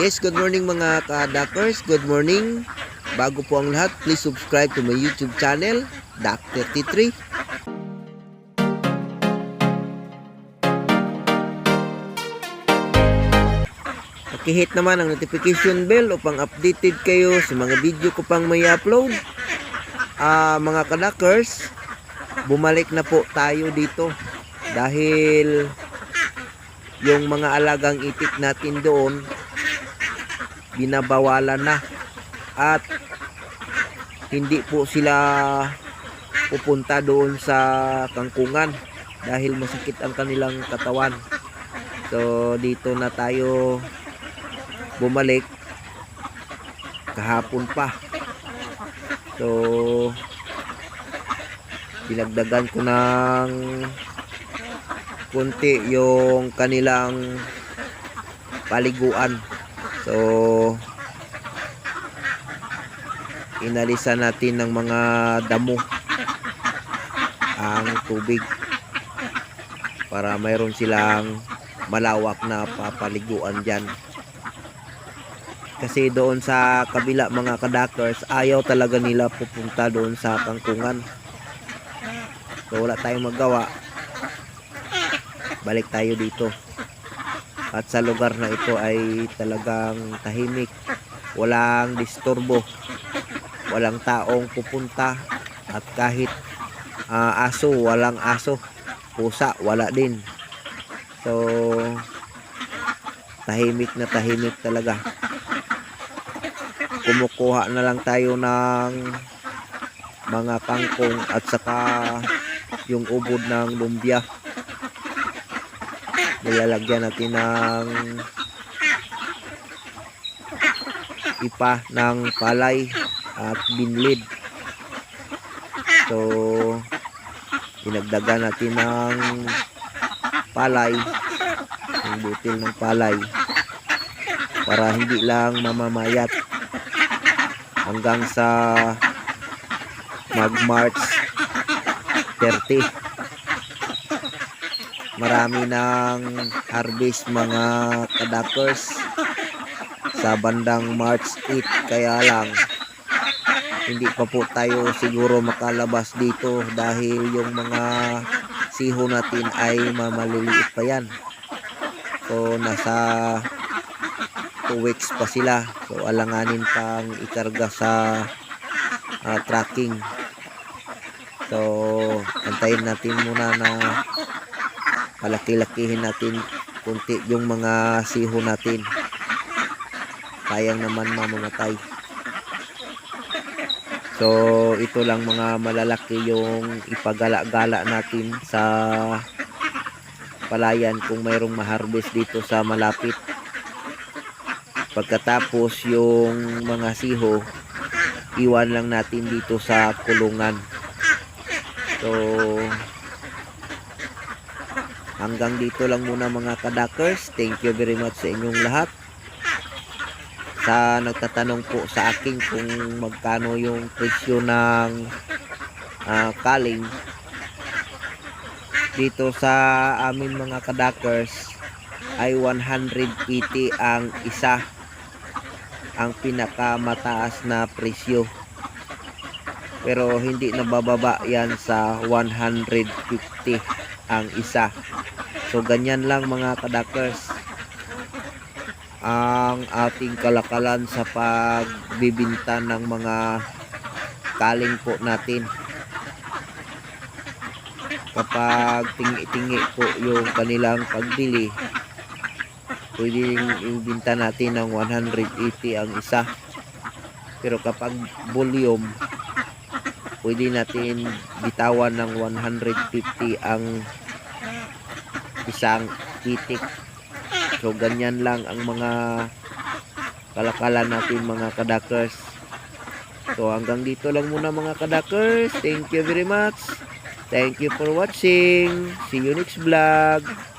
Yes, good morning mga ka-Dakers. Good morning. Bago po ang lahat, please subscribe to my YouTube channel, Dak33. Pakihit naman ang notification bell upang updated kayo sa mga video ko pang may upload. Ah, mga ka-Dakers, bumalik na po tayo dito dahil yung mga alagang itik natin doon binabawalan na. At hindi po sila pupunta doon sa kangkungan dahil masakit ang kanilang katawan. So dito na tayo bumalik. Kahapon pa. So dinagdagan ko ng kunti yung kanilang paliguan so inalisan natin ng mga damo ang tubig para mayroon silang malawak na papaliguan dyan. Kasi doon sa kabila mga kadakers ayaw talaga nila pupunta doon sa kangkungan. So wala tayong magawa. Balik tayo dito at sa lugar na ito ay talagang tahimik. Walang disturbo. Walang taong pupunta. At kahit ah, aso walang aso. Pusa wala din. So tahimik na tahimik talaga. Kumukuha na lang tayo ng mga kangkong at saka yung ubod ng lumbia nilalagyan natin ng ipa ng palay at binlid. So dinagdagan natin ng palay yung butil ng palay para hindi lang mamamayat hanggang sa mag March 30 marami ng harvest mga kadakers. Sa bandang March 8 kaya lang hindi pa po tayo siguro makalabas dito dahil yung mga siho natin ay mamaliliit pa yan. So nasa 2 weeks pa sila. So alanganin pang ikarga sa ah, tracking. So antayin natin muna na palaki-lakihin natin. Kunti yung mga siho natin. Sayang naman mamamatay. So ito lang mga malalaki yung ipagala-gala natin sa palayan kung mayroong maharvest dito sa malapit. Pagkatapos yung mga siho iwan lang natin dito sa kulungan. So hanggang dito lang muna mga kadakers thank you very much sa inyong lahat. Sa nagtatanong po sa akin kung magkano yung presyo ng ah, kaling. Dito sa amin mga kadakers ay 180 ang isa. Ang pinakamataas na presyo. Pero hindi nabababa yan sa 150 ang isa. So ganyan lang mga kadakers. Ang ating kalakalan sa pagbibinta ng mga kaling po natin. Kapag tingi-tingi po yung kanilang pagbili pwedeng ibinta natin ng 180 ang isa. Pero kapag volume pwede natin bitawan ng 150 ang isang itik so ganyan lang ang mga kalakalan natin mga kadakers. So hanggang dito lang muna mga kadakers. Thank you very much. Thank you for watching. See you next vlog